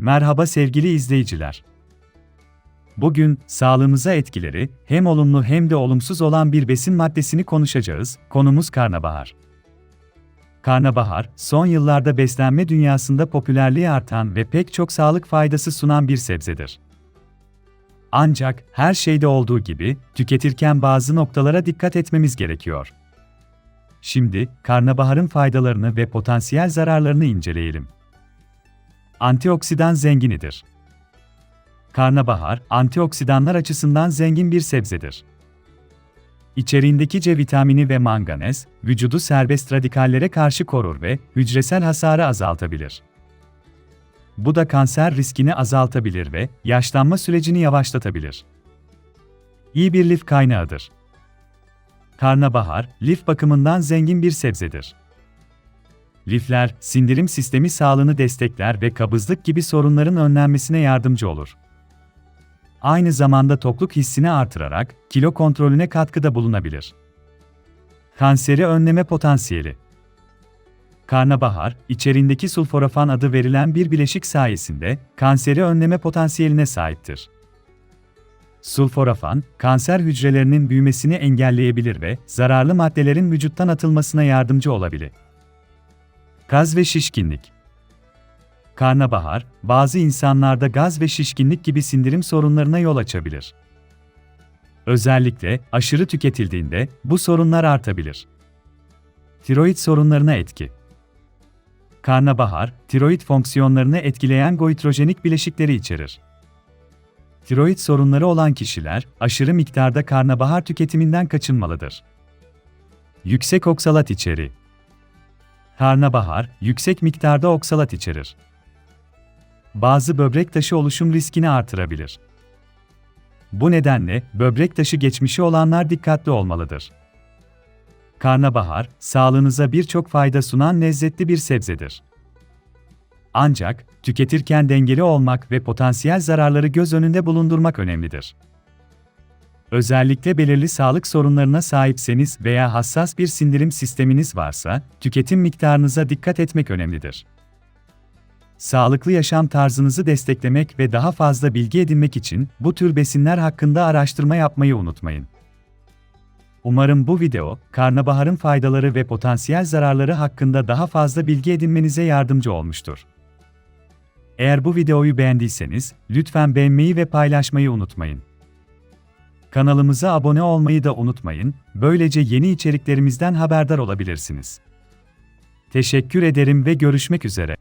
Merhaba sevgili izleyiciler. Bugün sağlığımıza etkileri hem olumlu hem de olumsuz olan bir besin maddesini konuşacağız. Konumuz karnabahar. Karnabahar, son yıllarda beslenme dünyasında popülerliği artan ve pek çok sağlık faydası sunan bir sebzedir. Ancak her şeyde olduğu gibi tüketirken bazı noktalara dikkat etmemiz gerekiyor. Şimdi karnabaharın faydalarını ve potansiyel zararlarını inceleyelim. Antioksidan zenginidir. Karnabahar, antioksidanlar açısından zengin bir sebzedir. İçeriğindeki C vitamini ve manganez, vücudu serbest radikallere karşı korur ve hücresel hasarı azaltabilir. Bu da kanser riskini azaltabilir ve yaşlanma sürecini yavaşlatabilir. İyi bir lif kaynağıdır. Karnabahar, lif bakımından zengin bir sebzedir. Lifler, sindirim sistemi sağlığını destekler ve kabızlık gibi sorunların önlenmesine yardımcı olur. Aynı zamanda tokluk hissini artırarak kilo kontrolüne katkıda bulunabilir. Kanseri önleme potansiyeli. Karnabahar, içerindeki sulforafan adı verilen bir bileşik sayesinde kanseri önleme potansiyeline sahiptir. Sulforafan, kanser hücrelerinin büyümesini engelleyebilir ve zararlı maddelerin vücuttan atılmasına yardımcı olabilir. Gaz ve şişkinlik. Karnabahar, bazı insanlarda gaz ve şişkinlik gibi sindirim sorunlarına yol açabilir. Özellikle aşırı tüketildiğinde bu sorunlar artabilir. Tiroid sorunlarına etki. Karnabahar, tiroid fonksiyonlarını etkileyen goitrojenik bileşikleri içerir. Tiroid sorunları olan kişiler aşırı miktarda karnabahar tüketiminden kaçınmalıdır. Yüksek oksalat içeriği. Karnabahar, yüksek miktarda oksalat içerir. Bazı böbrek taşı oluşum riskini artırabilir. Bu nedenle böbrek taşı geçmişi olanlar dikkatli olmalıdır. Karnabahar, sağlığınıza birçok fayda sunan lezzetli bir sebzedir. Ancak tüketirken dengeli olmak ve potansiyel zararları göz önünde bulundurmak önemlidir. Özellikle belirli sağlık sorunlarına sahipseniz veya hassas bir sindirim sisteminiz varsa, tüketim miktarınıza dikkat etmek önemlidir. Sağlıklı yaşam tarzınızı desteklemek ve daha fazla bilgi edinmek için bu tür besinler hakkında araştırma yapmayı unutmayın. Umarım bu video, karnabaharın faydaları ve potansiyel zararları hakkında daha fazla bilgi edinmenize yardımcı olmuştur. Eğer bu videoyu beğendiyseniz, lütfen beğenmeyi ve paylaşmayı unutmayın. Kanalımıza abone olmayı da unutmayın, böylece yeni içeriklerimizden haberdar olabilirsiniz. Teşekkür ederim ve görüşmek üzere.